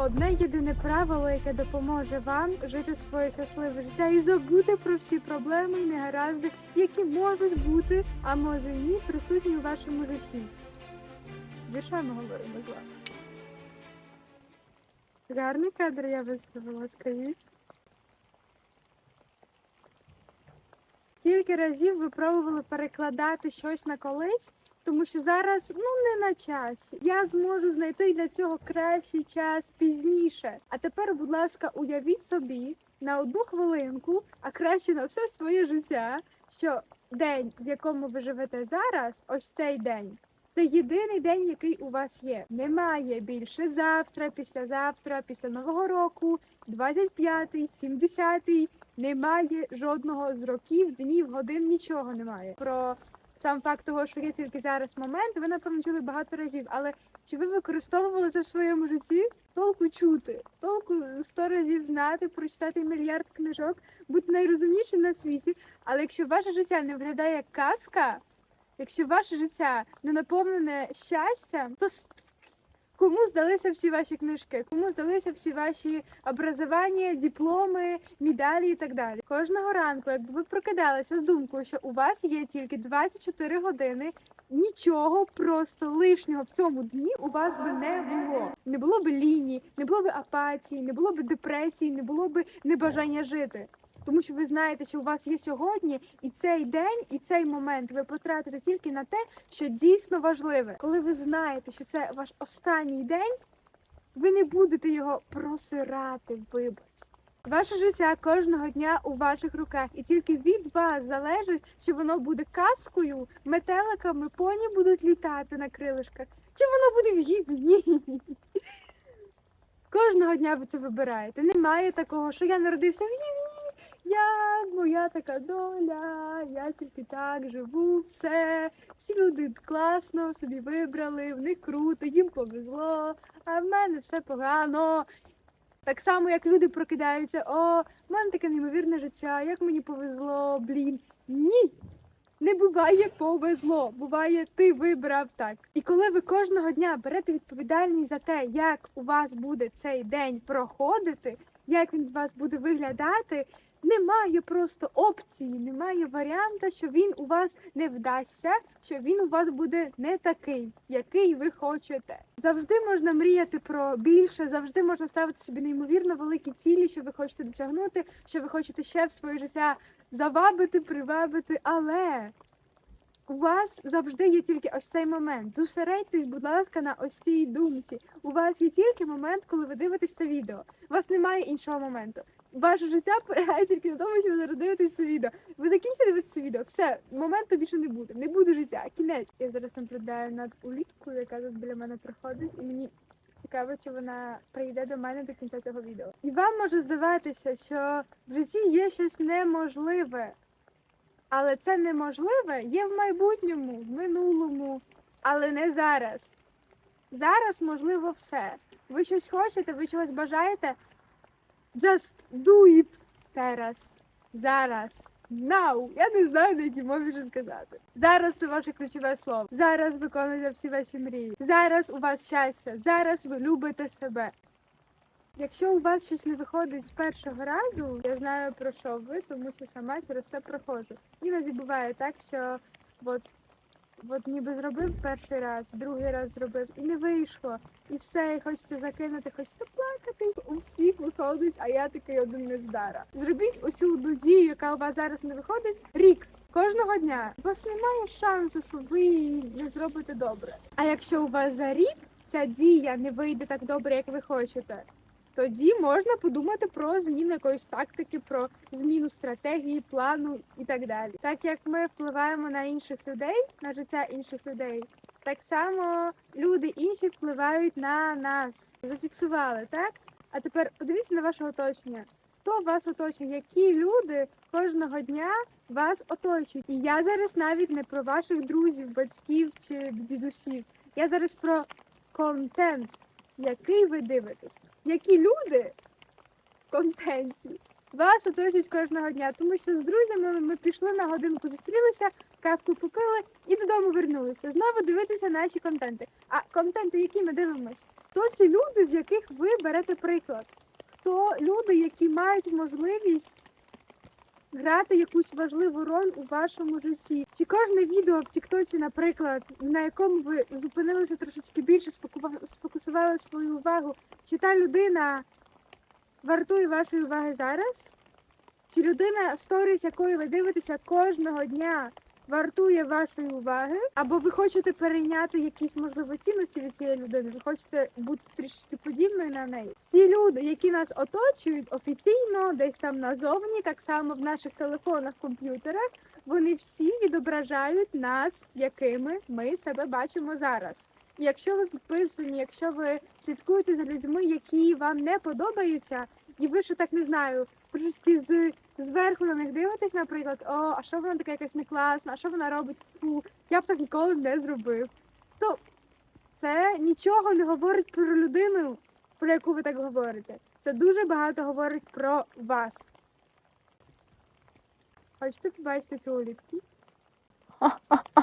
Одне єдине правило, яке допоможе вам жити своє щасливе життя і забути про всі проблеми і негаразди, які можуть бути, а може і ні, присутні у вашому житті. Віршами говоримо з вами. Гарний кадр я виставила, скажіть. Скільки разів ви пробували перекладати щось на колись, тому що зараз ну не на часі. Я зможу знайти для цього кращий час пізніше. А тепер, будь ласка, уявіть собі на одну хвилинку, а краще на все своє життя, що день, в якому ви живете зараз, ось цей день. Це єдиний день, який у вас є. Немає більше завтра, післязавтра, після нового року, 25-й, 70-й. Немає жодного з років, днів, годин, нічого немає. Про сам факт того, що є тільки зараз момент, ви напевно чули багато разів. Але чи ви використовували це в своєму житті? Толку чути, толку сто разів знати, прочитати мільярд книжок, бути найрозумнішим на світі. Але якщо ваше життя не виглядає як казка, якщо ваше життя не наповнене щастям, то кому здалися всі ваші книжки, кому здалися всі ваші образування, дипломи, медалі і так далі. Кожного ранку, якби ви прокидалися з думкою, що у вас є тільки 24 години, нічого просто лишнього в цьому дні у вас би не було. Не було би лінії, не було би апатії, не було би депресії, не було би небажання жити. Тому що ви знаєте, що у вас є сьогодні, і цей день, і цей момент ви потратите тільки на те, що дійсно важливе. Коли ви знаєте, що це ваш останній день, ви не будете його просирати, вибачте. Ваше життя кожного дня у ваших руках, і тільки від вас залежить, чи воно буде казкою, метеликами, поні будуть літати на крилишках, чи воно буде в гібні. Кожного дня ви це вибираєте. Немає такого, що я народився в гівні, я моя така доля, я тільки так живу, все. Всі люди класно собі вибрали, в них круто, їм повезло, а в мене все погано. Так само, як люди прокидаються, о, в мене таке неймовірне життя, як мені повезло, блін. Ні! Не буває повезло, буває, ти вибрав так. І коли ви кожного дня берете відповідальність за те, як у вас буде цей день проходити, як він у вас буде виглядати, немає просто опції, немає варіанта, що він у вас не вдасться, що він у вас буде не такий, який ви хочете. Завжди можна мріяти про більше, завжди можна ставити собі неймовірно великі цілі, що ви хочете досягнути, що ви хочете ще в своє життя завабити, привабити, але у вас завжди є тільки ось цей момент. Зосередьтесь, будь ласка, на ось цій думці. У вас є тільки момент, коли ви дивитесь це відео. У вас немає іншого моменту. Ваше життя полягає тільки на тому, що ви зараз дивитесь це відео. Ви закінчите дивитися це відео, все, моменту більше не буде. Не буде життя, кінець. Я зараз наблюдаю над уліткою, яка тут біля мене проходить, і мені цікаво, чи вона прийде до мене до кінця цього відео. І вам може здаватися, що в житті є щось неможливе. Але це неможливе є в майбутньому, в минулому, але не зараз. Зараз можливо все. Ви щось хочете, ви чогось бажаєте? Just do it зараз. Зараз. Now. Я не знаю, на якій мові вже сказати. Зараз це ваше ключове слово. Зараз виконуйте всі ваші мрії. Зараз у вас щастя. Зараз ви любите себе. Якщо у вас щось не виходить з першого разу, я знаю про що ви, тому що сама через це проходжу. Іноді буває так, що от, от ніби зробив перший раз, другий раз зробив і не вийшло. І все, і хочеться закинути, хочеться плакати. У всіх виходить, а я такий один нездара. Зробіть оцю одну дію, яка у вас зараз не виходить, рік. Кожного дня у вас немає шансу, що ви її не зробите добре. А якщо у вас за рік ця дія не вийде так добре, як ви хочете, тоді можна подумати про зміну якоїсь тактики, про зміну стратегії, плану і так далі. Так як ми впливаємо на інших людей, на життя інших людей, так само люди інші впливають на нас. Зафіксували, так? А тепер подивіться на ваше оточення. Хто вас оточує? Які люди кожного дня вас оточують? І я зараз навіть не про ваших друзів, батьків чи дідусів. Я зараз про контент, який ви дивитесь. Які люди в контенті вас оточують кожного дня, тому що з друзями ми пішли на годинку, зустрілися, кавку попили і додому вернулися. Знову дивитися наші контенти. А контенти, які ми дивимося? Хто ці люди, з яких ви берете приклад? Хто люди, які мають можливість грати якусь важливу роль у вашому житті? Чи кожне відео в Тіктоці, наприклад, на якому ви зупинилися трошечки більше, сфокусували свою увагу, чи та людина вартує вашої уваги зараз? Чи людина, сторіс якої ви дивитеся кожного дня, вартує вашої уваги? Або ви хочете перейняти якісь можливо цінності від цієї людини? Ви хочете бути трішки подібною на неї? Всі люди, які нас оточують офіційно, десь там назовні, так само в наших телефонах, комп'ютерах, вони всі відображають нас, якими ми себе бачимо зараз. Якщо ви підписані, якщо ви слідкуєте за людьми, які вам не подобаються, і ви ще так не знаю, трошечки з зверху на них дивитесь, наприклад, о, а що вона така якась не класна, а що вона робить? Фу, я б так ніколи не зробив. То це нічого не говорить про людину, про яку ви так говорите. Це дуже багато говорить про вас. Хочете побачити цю улітку?